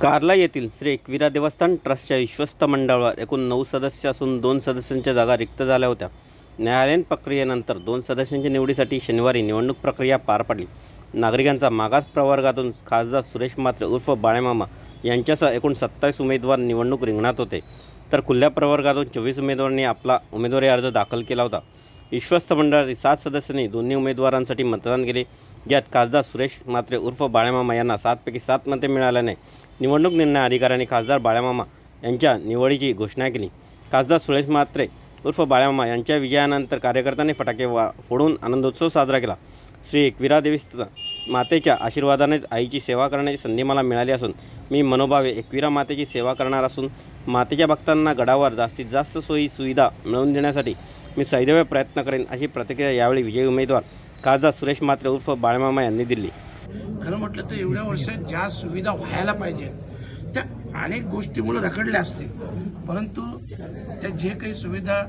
कार्ला येथील श्री एकविरा देवस्थान ट्रस्टच्या विश्वस्त मंडळावर एकूण नऊ सदस्य असून दोन सदस्यांच्या जागा रिक्त झाल्या होत्या. न्यायालयीन प्रक्रियेनंतर दोन सदस्यांच्या निवडीसाठी शनिवारी निवडणूक प्रक्रिया पार पडली. नागरिकांचा मागास प्रवर्गातून खासदार सुरेश मात्रे उर्फ बाळेमामा यांच्यासह एकूण सत्तावीस उमेदवार निवडणूक रिंगणात होते. तर खुल्या प्रवर्गातून चोवीस उमेदवारांनी आपला उमेदवारी अर्ज दाखल केला होता. विश्वस्त मंडळातील सात सदस्यांनी दोन्ही उमेदवारांसाठी मतदान केले. ज्यात खासदार सुरेश मात्रे उर्फ बाळेमामा यांना सातपैकी सात मते मिळाल्याने निवडणूक निर्णय अधिकाऱ्यांनी खासदार बाळेमामा यांच्या निवडीची घोषणा केली. खासदार सुरेश मात्रे उर्फ बाळ्यामामा यांच्या विजयानंतर कार्यकर्त्यांनी फटाके वा फोडून आनंदोत्सव साजरा केला. श्री एकविरा देवी मातेच्या आशीर्वादानेच आईची सेवा करण्याची संधी मला मिळाली असून मी मनोभावे एकविरा मातेची सेवा करणार असून मातेच्या भक्तांना गडावर जास्तीत जास्त सोयी सुविधा मिळवून देण्यासाठी मी सैदव्य प्रयत्न करेन अशी प्रतिक्रिया यावेळी विजयी उमेदवार खासदार सुरेश मात्रे उर्फ बाळमामा यांनी दिली. खरं म्हटलं तर एवढ्या वर्षात ज्या सुविधा व्हायला पाहिजेत त्या अनेक गोष्टीमुळे रखडल्या असतील. परंतु त्या जे काही सुविधा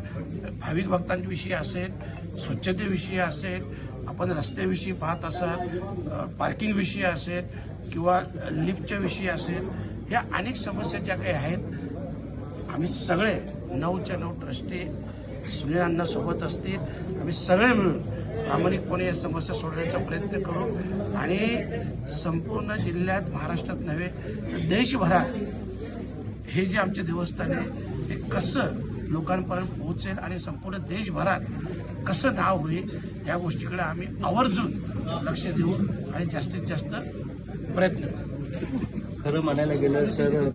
भाविक भक्तांविषयी असेल स्वच्छतेविषयी असेल आपण रस्त्याविषयी पाहत असाल पार्किंगविषयी असेल किंवा लिफ्टच्या विषयी असेल या अनेक समस्या ज्या काही आहेत आम्ही सगळे नऊच्या नऊ ट्रस्टी सुनील सोबत असतील आम्ही सगळे मिळून प्रामाणिकपणे या समस्या सोडवण्याचा प्रयत्न करू. आणि संपूर्ण जिल्ह्यात महाराष्ट्रात नव्हे देशभरात हे जे आमचे देवस्थान आहे हे कसं लोकांपर्यंत पोहोचेल आणि संपूर्ण देशभरात कसं नाव होईल या गोष्टीकडे आम्ही आवर्जून लक्ष देऊ आणि जास्तीत जास्त प्रयत्न करू. खरं म्हणायला गेलं सर